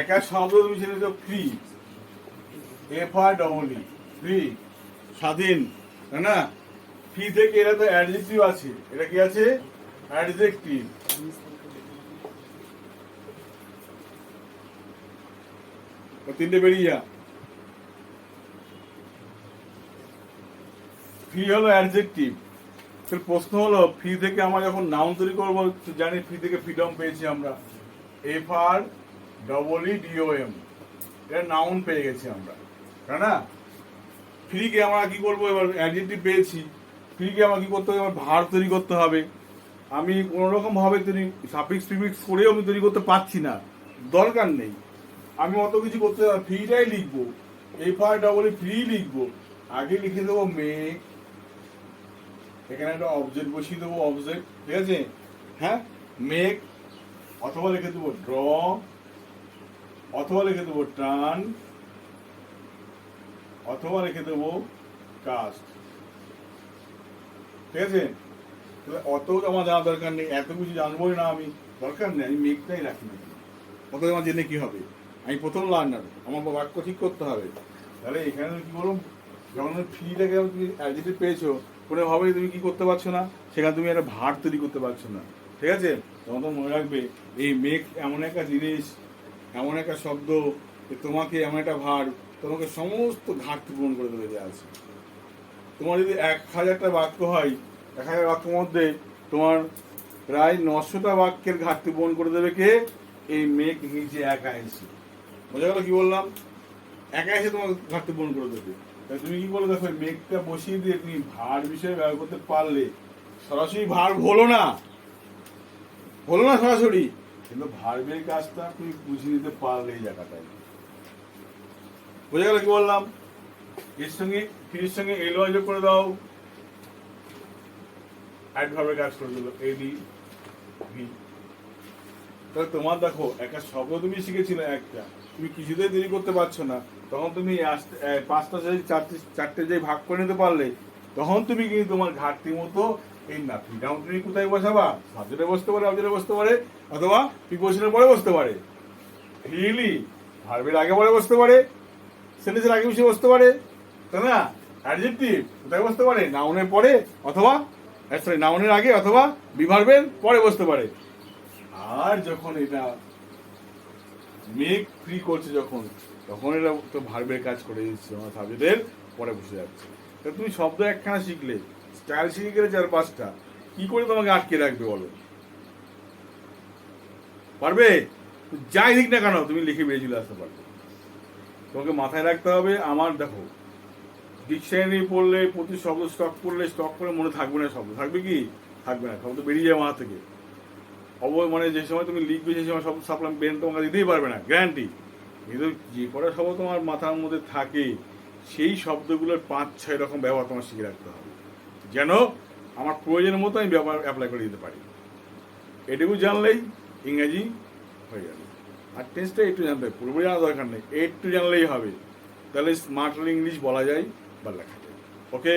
একা শব্দ তুমি ছেড়ে তো free F R double E free, স্বাধীন, তাই না? ফ্রি থেকে এটা তো অ্যাডজেক্টিভ আছে। এটা কি আছে? অ্যাডজেক্টিভ। তিনটে বেরিয়ে যা। ফ্রি হলো অ্যাডজেক্টিভ। প্রশ্ন হলো, ফ্রি থেকে আমরা যখন নাউন তৈরি করব জানি ফ্রি থেকে ফ্রিডম পেয়েছি আমরা। F R double E D O M এটা নাউন পেয়ে গেছি আমরা, তাই না? ফ্রিকে আমরা কি করব? এবার অ্যাডজেক্টিভ পেয়েছি। ফ্রিকে আমরা কি করতে হবে? এবার ভার তৈরি করতে হবে। আমি কোনো রকম তৈরি সাফিক্স প্রিফিক্স করেও আমি তৈরি করতে পারছি না। দরকার নেই। আমি অত কিছু করতে ফ্রিটাই লিখব। এফ আর ডবল ফ্রি লিখব। আগে লিখে দেবো মেক এখানে একটা অবজেক্ট বসিয়ে দেবো অবজেক্ট ঠিক আছে? হ্যাঁ? মেক অথবা লিখে দেবো ড্র অথবা লিখে দেবো টার্ন অথবা লিখে দেবো কাস্ট। ঠিক আছে? তাহলে অত আমার জানা দরকার নেই, এত কিছু জানবোই না আমি। দরকার নেই, আমি মেঘটাই রাখি না। অত আমার জেনে কি হবে? আমি প্রথম লার্নার আমার বাক্য ঠিক করতে হবে। তাহলে এখানে কী বলুন যখন ফ্রিটাকে তুমি অ্যাডজেক্টিভ পেয়েছ কোনোভাবে তুমি কী করতে পারছ না? সেখানে তুমি একটা ভার তৈরি করতে পারছ না। ঠিক আছে? তখন তো মনে রাখবে, এই মেঘ এমন একটা জিনিস এমন একটা শব্দ যে তোমাকে এমন একটা ভার, তোমাকে সমস্ত ঘাটতি পূরণ করে দেবে যে আছে তোমার যদি এক হাজারটা বাক্য হয়, এক হাজার বাক্যের মধ্যে তোমার প্রায় নশোটা বাক্যের ঘাটতি পূরণ করে দেবে কে? এই মেঘ নিচে একা এসে। বোঝা গেল কি বললাম? একা এসে তোমার ঘাটতি পূরণ করে দেবে। তাই তুমি কি বলে দেখো মেঘটা বসিয়ে দিয়ে তুমি ভার বিষয়ে ব্যবহার করতে পারলে সরাসরি ভার হলো না। হলো না সরাসরি। কিন্তু ভার্বের কাজটা তুমি বুঝিয়ে দিতে পারলে এই জায়গাটায় বোঝা গেল কি বললাম? এর সঙ্গে ফির সঙ্গে এলো যোগ করে দাও? অ্যাড ভার্বের কাজ করে দিল এডি ভি তাহলে তোমার দেখো, একটা শব্দ তুমি শিখেছিলে একটা, তুমি কিছুতেই দেরি করতে পারছ না। তখন তুমি পাঁচটা চারটে চারটে যে ভাগ করে নিতে পারলে, তখন তুমি কিন্তু তোমার ঘাটতি মতো এই না ফ্রিডাম তুমি কোথায় বসাবা? সাবজেক্টে বসতে পারে অবজেক্টে বসতে পারে, অথবা প্রিপোজিশনের পরে বসতে পারে। ফ্রিলি ভার্বের আগে পরে বসতে পারে সেন্টেন্সের আগে বসে বসতে পারে, তাই না? অ্যাডজেক্টিভ কোথায় বসতে পারে? নাউনের পরে, অথবা সরি নাউনের আগে অথবা বিভার্বের পরে বসতে পারে। আর যখন এটা মেক ফ্রি করছে যখন, তখন এটা তো ভার্বের কাজ করে দিচ্ছে, আমার সাবজেক্টের পরে বসে যাচ্ছে। তুমি শব্দ একখানা শিখলে শিখে গেলে চার পাঁচটা, কি করে তোমাকে আটকে রাখবে বলো? পারবে? যাই দিক না কেন, তুমি লিখে বেরিয়ে চলে আসতে পারবে। তোমাকে মাথায় রাখতে হবে, আমার দেখো ডিকশনারি পড়লে, প্রতি শব্দ স্টক করলে স্টক করে মনে থাকবে না শব্দ। থাকবে কি? থাকবে না, শব্দ বেরিয়ে যাবে মাথা থেকে। অব মানে যে সময় তুমি লিখবে সেই সময় শব্দ সাপ্লাম পেন তোমাকে দিতেই পারবে না গ্যারান্টি কিন্তু যে কটা শব্দ তোমার মাথার মধ্যে থাকে, সেই শব্দগুলোর পাঁচ, ছয় রকম ব্যবহার তোমার শিখে রাখতে হবে। যেন আমার প্রয়োজনের মতো আমি ব্যবহার অ্যাপ্লাই করে দিতে পারি। এটুকু জানলেই ইংরাজি হয়ে যাবে। আর টেস্টটা একটু জানতে হবে পুরোপুরি জানা দরকার নেই, একটু জানলেই হবে। তাহলে স্মার্টলি ইংলিশ বলা যায় বা লেখা যায়। ওকে